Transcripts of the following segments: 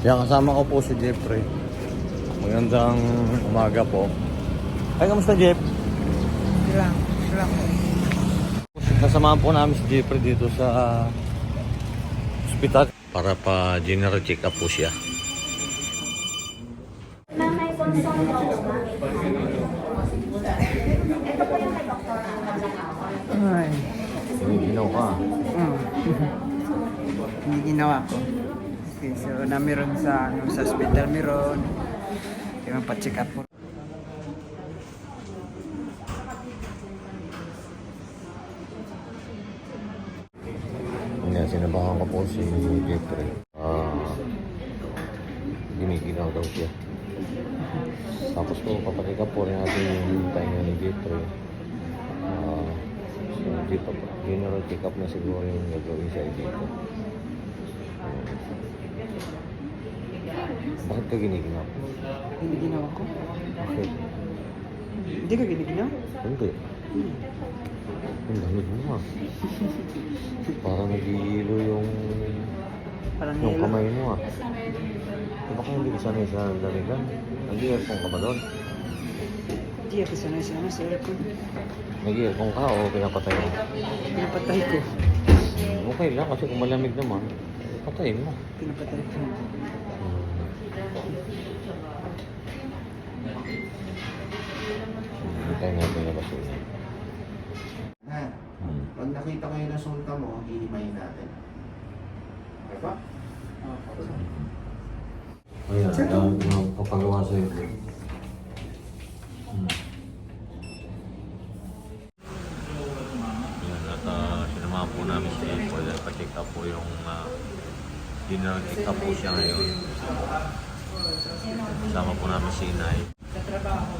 Yan, kasama ko po si Jeffrey. Magandang umaga po. Ay, kamusta Jeff? Ilang, ilang. Kasamahan po namin si Jeffrey dito sa ospital para pa general check up po siya. May consult daw po. Ito po yung kay Dr. Ay. Siniginaw ka. Mm. Hindi ginawa ko. Okay, so na meron sa, ano, sa hospital meron. Yung pa-check up po. Ngayon, sinabahan ko po si Jeffrey. Ah, giniginaw daw siya. Tapos po, papakita po rin natin yung tainga ni Jeffrey. Ah, so, di pa. General check up na siguro yung gagawin siya dito. Bakit ka giniginaw? Hindi ginawa ko. Bakit? Hindi ka giniginaw? Hindi. Ang lamig mo ah. Parang nagigilo yung Parang yung hilo. kamay mo ah. Eh, baka hindi ka sanay sa lamigan. Nag-earphone ka ba doon? Hindi ako sanay sa ano sa aircon. Nag-earphone ka o pinapatay mo? Pinapatay ko. Okay lang kasi kung malamig naman, patayin mo. Pinapatay ko. Hintay natin na kasi. Ha? Hmm. Pag nakita ko yung resulta mo, hihimayin natin. Okay ba? Ayan, ang ang papagawa sa'yo. Hmm. Yan, at uh, sinamahan po namin si Paul at pa-check up po yung uh, dinner check up po siya ngayon. Kasama po namin si Inay. Drip.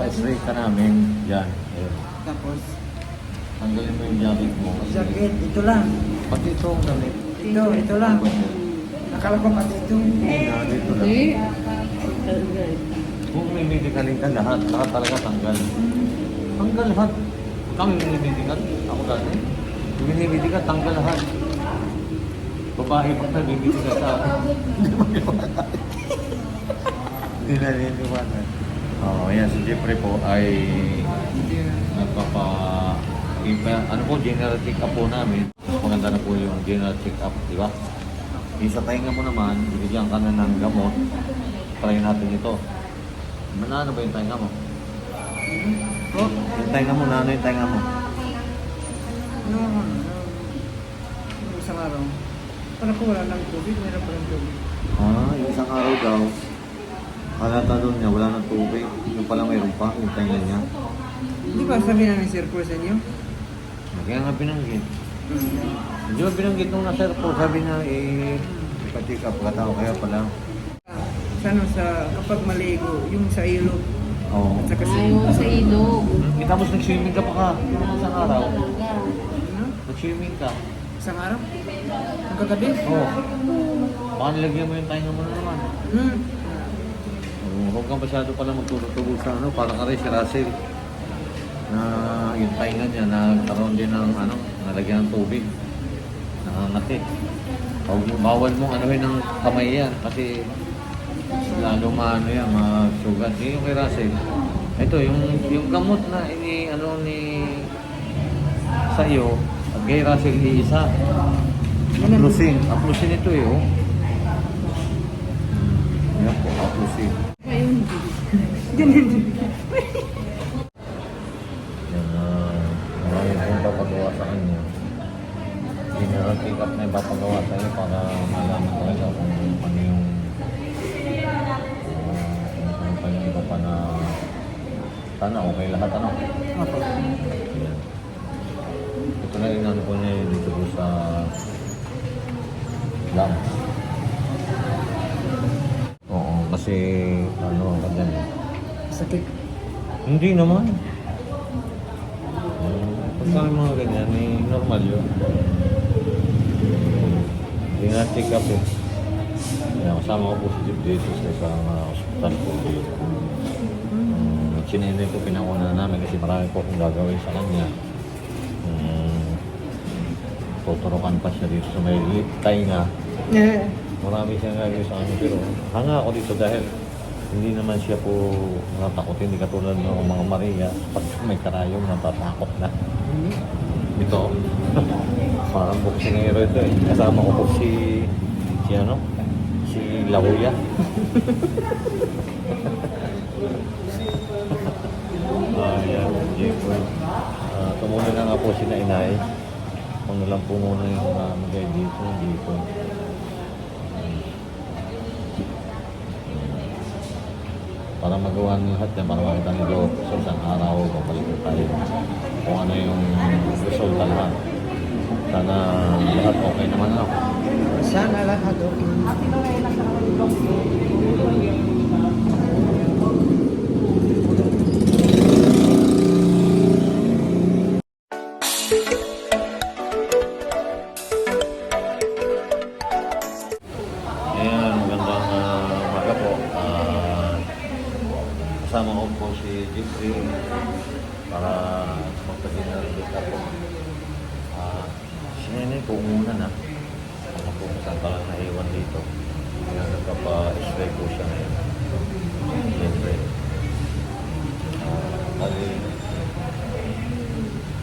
Papa-spray ka namin. Yan. Ayun. Tapos, Tanggalin mo yung jacket mo. Kasi, jacket, ito lang. Pati ito ang damit. Ito, ito lang. Akala ko pati ito. Yan, dito lang. Kung may medical ka, lahat, lahat talaga tanggal. Tanggal lahat. Kami may medical. Ako dati. Yung may medical, tanggal lahat. Babae pa na bibigyan sa Hindi mo niwala. Hindi na niniwala. Oo, yan. Si Jeffrey po ay nagpapa... Ano po, general check-up po namin. Maganda na po yung general check-up, di ba? Yung sa tainga mo naman, binigyan ka na ng gamot. Try natin ito. Manano ba yung tainga mo? Oh, Yung tainga mo, nano yung tainga mo? no, no. Yung isang araw. Parang ko wala ng tubig, meron pa ng tubig. Ah, yung isang araw daw, halata doon niya, wala ng tubig. Yung pala mayroon pa, yung tainga niya. Hindi ba sabi namin sir ko sa inyo? Kaya nga binanggit. Hindi ba binanggit nung nasa airport, sabi niya, eh, ipatik up ka tao, kaya pala. Sa ano, sa kapag maligo, yung sa ilog, Oo. at saka sa Ayaw sa ilog. Eh, tapos nag-swimming ka pa ka, isang araw. Ano? Nag-swimming ka. Isang araw? Ang kagabi? Oo. Baka nilagyan mo yung tainga mo na naman. Hmm. Huwag kang masyado pala magtutugol sa ano, para ka rin si Russell. Na yung tainga niya, nagkaroon din ng ano, nalagyan ng tubig. Nakangati. Huwag mo- Bawal mong anuhin ng kamay yan kasi lalo maano yan, masugat. Yun yung kay Russell. Ito, yung, yung gamot na ini, ano ni sa iyo, at kay Russell iisa. Aplusin. Aplusin ito eh, oh. Hmm. Yan po, aplusin. Yan, uh, marami pong papagawa sa kanya. General up na yung papagawa sa iyo para malaman talaga kung ano yung uh, ano pa yung iba pa na sana okay lahat ano. Opo. Yan. Ito na rin ano po niya yung dito po sa lungs. Oo, kasi ano. Sakit. Hindi naman. Um, pagka may mga ganyan, eh, normal yun. Hindi na check up eh. Kaya kasama ko po si dito sa isang uh, hospital po dito. Um, Sinenay ko pinakuna namin kasi marami po akong gagawin sa kanya. Um, tuturukan pa siya dito sa may lip tie nga. Eh, Marami siyang gagawin sa kanya pero hanga ako dito dahil hindi naman siya po natakot. Hindi katulad ng mga Maria. Pag may karayong, natatakot na. Ito, parang boksingero ito eh. Kasama ko po si, si ano, si Lahuya. Ayan, Jeffrey. Uh, tumulong na nga po si na inay. Kung na po muna yung uh, magay dito, dito. Para magawa ng lahat yan, para makita nito sa isang araw, babalik na tayo kung ano yung resulta lahat. Sana lahat okay naman ako. sana lahat okay. Para magpag-dinner dito po. Ah, si Nene po muna na. Ako po saan pa lang naiwan dito. Kaya nagpapa-spray po siya ngayon. Jeffrey. Ah, bali.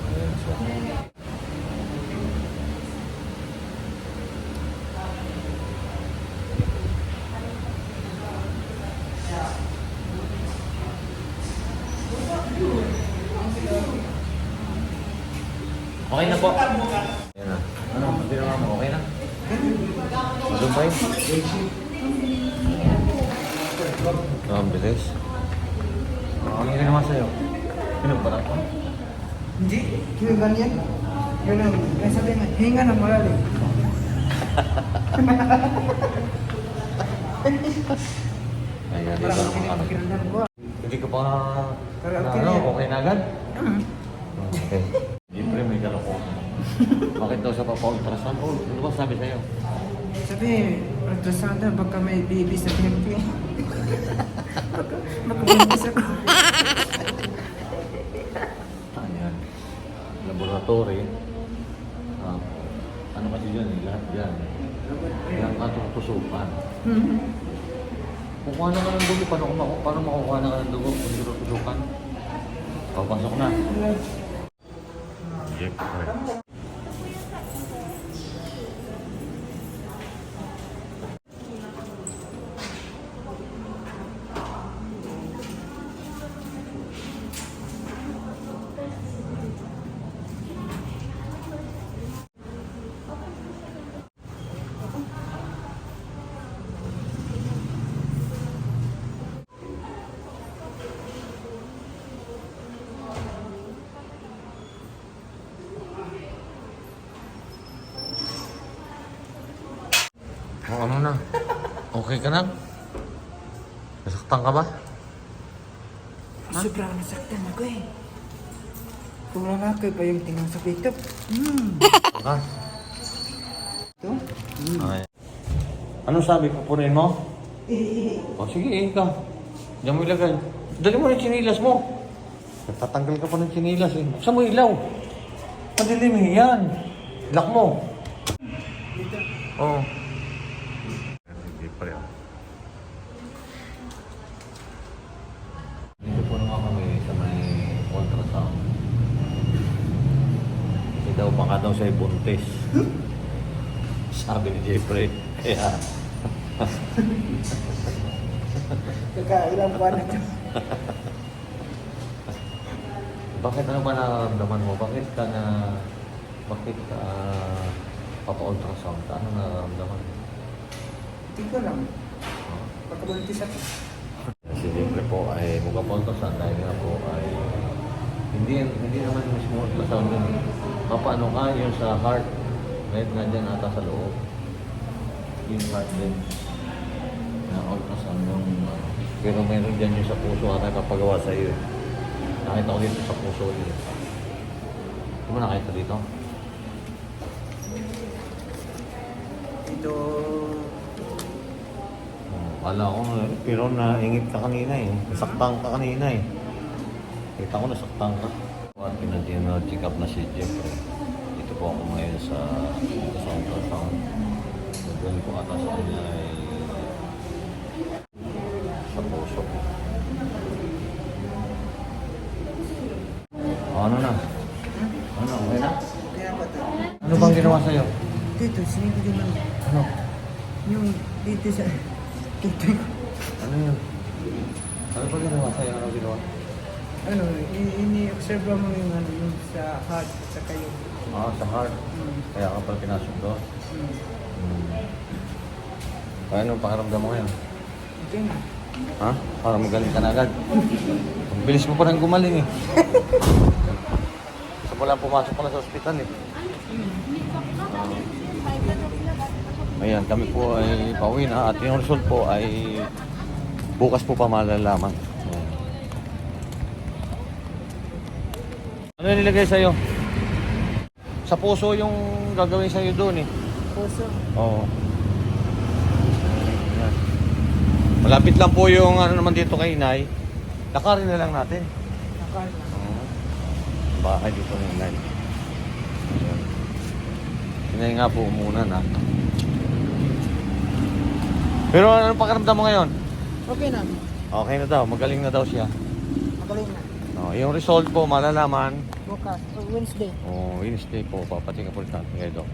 Ayan siya. Okay na po. Ayan na. Ano, na mo, okay na? Malumpay? Oh, ang bilis. Okay na naman sa'yo. Pinagbarat mo? Hindi, yung ganyan. Yun ang, kaya sabi nga, hinga na malalim. Ayan, pakiramdam ko. Hindi ka pa... Ano, yan. okay na agad? Hmm. Okay. Bakit daw sa papa-ultrasound? Oh, ano ba sabi sa'yo? Sabi, ultrasound daw, baka may baby sa pinagpi. baka, baka buntis ako. Ayan. Laboratory. Ah, ano kasi dyan eh, lahat dyan. Yan ang tutusukan. Hmm. Kukuha na ka ng dugo, paano, kumaku, paano makukuha na ka ng dugo kung tutusukan? Papasok na. Check. Oh, ano na? Okay ka na? Nasaktan ka ba? Sobrang nasaktan ako eh. Kung lalaki pa yung tingnan sa pickup. Hmm. Ha? Ito? Hmm. Okay. Ano sabi? Pupunin mo? O sige, eh ka. Diyan mo ilagay. Dali mo yung chinilas mo. Tatanggal ka pa ng chinilas eh. Buksan mo ilaw. Madilim. Yan. Lock mo. Dito. Oo. Hindi pa rin. Dito po naman kami sa may ultrasound. Kasi daw baka daw siya buntis. Sabi ni Jeffrey. Kaya, Kakailang buwan na ito. bakit ano ba nararamdaman mo? Bakit ka na, bakit ka papa-ultrasound ka? Ano nararamdaman? Hindi ko lang. Baka buntis ako. Si Jeffrey po ay magpa-ultrasound dahil nga po ay hindi hindi naman mismo ultrasound yun. Papaano ka yung sa heart? Right na dyan ata sa loob. Yung heart din. Na ultrasound yung ano. Pero meron dyan yung sa puso ata papagawa sa iyo. Nakita ko dito sa puso yun. Hindi mo nakita dito? Ito. Oh, Kala ko, eh, pero naingit ka kanina eh. Nasaktan ka kanina eh. Kita ko nasaktan ka. At pinag-check up na si Jeffrey. Ito po ako ngayon sa sa ultrasound. Gagawin ko ata sa kanya ay sa puso. O, ano na? Ano, okay na? Ano bang ginawa sa'yo? Dito, sinipo din man. Ano? Yung dito sa... Dito. Ano yun? Ano ba ginawa sa'yo? Ano ginawa? Ano, ini-observe mo yung ano, yung sa heart, sa kayo. Ah, sa heart. Hmm. Kaya ka pala pinasok doon. Hmm. Hmm. Kaya anong pakiramdam mo ngayon? Okay na. Ha? Parang magaling ka na agad. Ang bilis mo pa nang gumaling eh. Sa wala pumasok pala sa ospital eh. Ayan, kami po ay pauwi na at yung result po ay bukas po pa malalaman. Ayan. Ano yung nilagay sa'yo? Sa puso yung gagawin sa'yo doon eh. Puso. Oo. Ayan. Malapit lang po yung ano naman dito kay Inay. Lakarin na lang natin. Nakal na. Oo. Bahay dito ng Inay. Ayan. Inay nga po muna na. Pero ano pakiramdam mo ngayon? Okay na. Okay na daw, magaling na daw siya. Magaling na. Oh, yung result po malalaman. Bukas, Wednesday. Oh, Wednesday po, papatingin po natin kayo doon.